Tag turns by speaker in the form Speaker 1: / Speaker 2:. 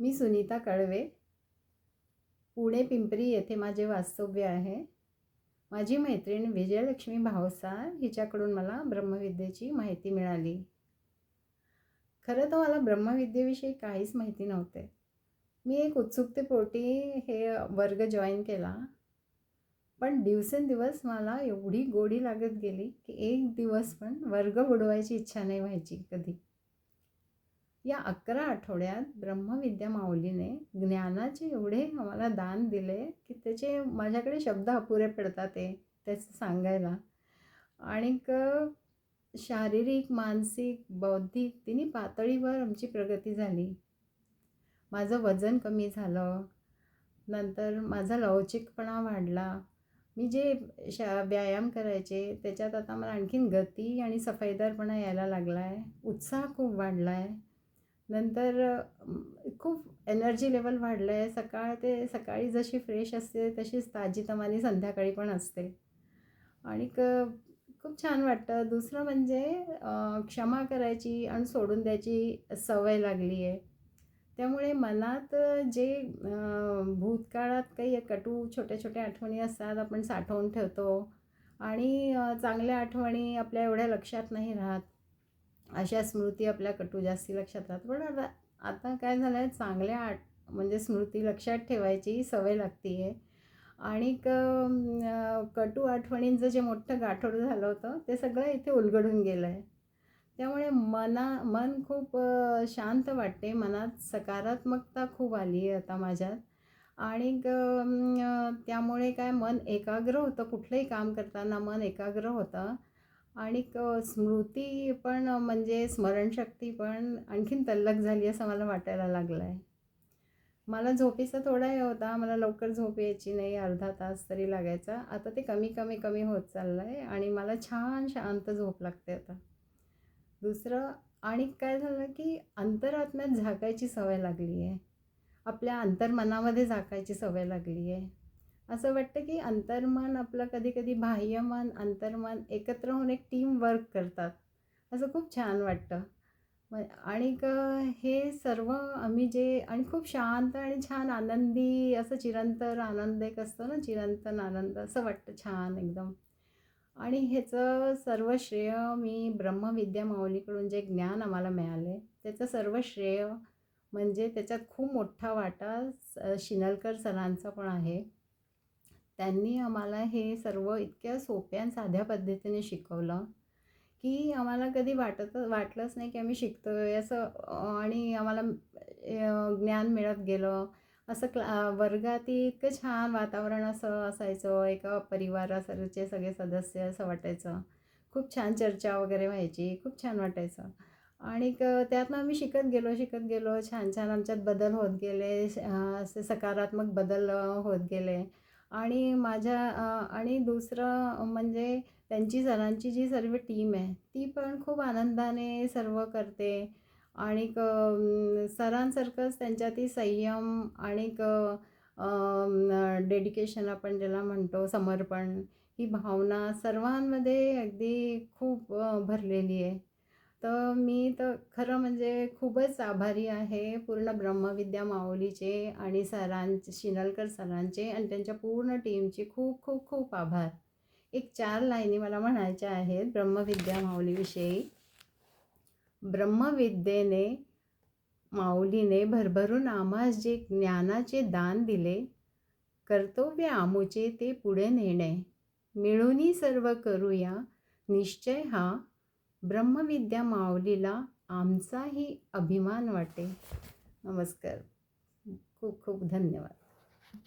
Speaker 1: मी सुनीता कळवे पुणे पिंपरी येथे माझे वास्तव्य आहे. माझी मैत्रीण विजयलक्ष्मी भावसार हिच्याकडून मला ब्रह्मविद्येची माहिती मिळाली. खरं तर मला ब्रह्मविद्येविषयी काहीच माहिती नव्हते. मी एक उत्सुकतेपोटी हे वर्ग जॉईन केला. पण दिवसेंदिवस मला एवढी गोडी लागत गेली की एक दिवस पण वर्ग बुडवायची इच्छा नाही व्हायची कधी. या अकरा आठवड्यात ब्रह्मविद्या माऊलीने ज्ञानाचे एवढे आम्हाला दान दिले की त्याचे माझ्याकडे शब्द अपुरे पडतात ते त्याचं सांगायला. आणि शारीरिक मानसिक बौद्धिक तिन्ही पातळीवर आमची प्रगती झाली. माझं वजन कमी झालं. नंतर माझा लवचिकपणा वाढला. मी जे शा व्यायाम करायचे त्याच्यात आता मला आणखीन गती आणि सफाईदारपणा यायला लागला आहे उत्साह खूप वाढला आहे नंतर खूप एनर्जी लेवल वाढलं आहे सकाळ ते सकाळी जशी फ्रेश असते तशीच ताजीतमानी संध्याकाळी पण असते. आणि क खूप छान वाटतं. दुसरं म्हणजे क्षमा करायची आणि सोडून द्यायची सवय लागली आहे. त्यामुळे मनात जे भूतकाळात काही कटू छोट्या छोट्या आठवणी असतात आपण साठवून ठेवतो. आणि चांगल्या आठवणी आपल्या एवढ्या लक्षात नाही राहत. अशा स्मृती आपल्या कटू जास्ती लक्षात राहतात. पण आता आता काय झालं आहे चांगल्या आठ म्हणजे स्मृती लक्षात ठेवायची सवय लागते आहे आणि कटू आठवणींचं जे मोठं गाठोड झालं होतं ते सगळं इथे उलगडून गेलं आहे त्यामुळे मना मन खूप शांत वाटते. मनात सकारात्मकता खूप आली आहे आता माझ्यात. आणि त्यामुळे काय मन एकाग्र होतं. कुठलंही काम करताना मन एकाग्र होतं. आणि स्मृती पण म्हणजे स्मरणशक्ती पण आणखीन तल्लक झाली असं मला वाटायला लागलं आहे मला झोपेचा थोडा हे होता मला लवकर झोप यायची नाही अर्धा तास तरी लागायचा. आता ते कमी कमी कमी होत चाललं आहे आणि मला छान शांत झोप लागते आता. दुसरं आणि काय झालं की अंतरात्म्यात झाकायची सवय लागली आहे आपल्या अंतर्मनामध्ये झाकायची सवय लागली आहे असं वाटतं की अंतर्मन आपलं कधी कधी बाह्यमन अंतर्मन एकत्र होऊन एक टीम वर्क करतात. असं खूप छान वाटतं. मग आणि हे सर्व आम्ही जे आणि खूप शांत आणि छान आनंदी असं चिरंतर आनंद एक असतो ना चिरंतन आनंद असं वाटतं छान एकदम. आणि ह्याचं सर्व श्रेय मी ब्रह्मविद्या माऊलीकडून जे ज्ञान आम्हाला मिळाले त्याचं सर्व श्रेय म्हणजे त्याच्यात खूप मोठा वाटा शिनलकर सरांचा पण आहे. त्यांनी आम्हाला हे सर्व इतक्या सोप्या आणि साध्या पद्धतीने शिकवलं की आम्हाला कधी वाटत वाटलंच नाही की आम्ही शिकतो आहे असं आणि आम्हाला ज्ञान मिळत गेलं. असं क्ला वर्गातील इतकं छान वातावरण असं असायचं. एका परिवारासारखे सगळे सदस्य असं वाटायचं. खूप छान चर्चा वगैरे व्हायची. खूप छान वाटायचं. आणि क त्यातनं आम्ही शिकत गेलो शिकत गेलो. छान छान आमच्यात बदल होत गेले. असे सकारात्मक बदल होत गेले. आणि माझ्या आणि दुसरं म्हणजे त्यांची सरांची जी सर्व टीम आहे ती पण खूप आनंदाने सर्व करते. आणि सरांसारखंच त्यांच्यातही संयम आणि डेडिकेशन आपण ज्याला म्हणतो समर्पण ही भावना सर्वांमध्ये अगदी खूप भरलेली आहे. तर मी तर खरं म्हणजे खूपच आभारी आहे पूर्ण ब्रह्मविद्या माऊलीचे आणि सरांचे शिनलकर सरांचे आणि त्यांच्या पूर्ण टीमचे खूप खूप खूप आभार. एक चार लाईनी मला म्हणायच्या आहेत ब्रह्मविद्या माऊलीविषयी. ब्रह्मविद्येने माऊलीने भरभरून आम्हास जे ज्ञानाचे दान दिले कर्तव्य आमूचे ते पुढे नेणे. मिळूनही सर्व करूया. निश्चय हा ब्रह्मविद्या माऊलीला आमचाही अभिमान वाटे. नमस्कार. खूप खूप धन्यवाद.